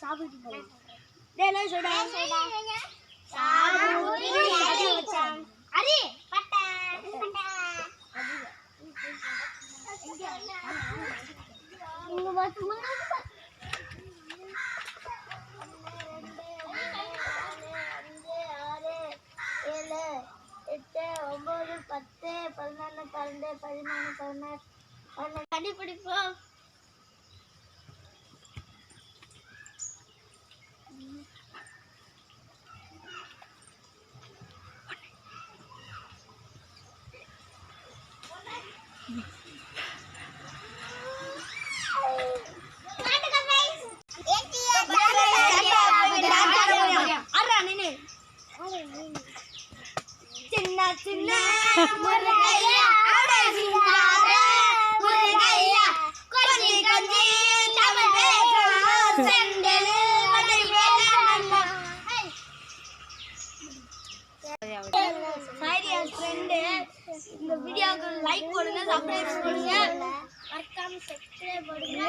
டேய் என்ன சொல்டா சாபூரி அடி வச்சான் அரி இங்க வந்து முன்னாடி அஞ்சு ஆறு ஏழு எட்டு பத்து பதினொன்று பன்னெண்டு பதிமூணு பதினாறு கண்டுபிடிப்போம். చిన్న చిన్న ஃப்ரெண்டு இந்த வீடியோக்கு லைக் போடுங்க சப்ஸ்கிரைப் பண்ணுங்க மறக்காம சப்ஸ்கிரைப் பண்ணுங்க.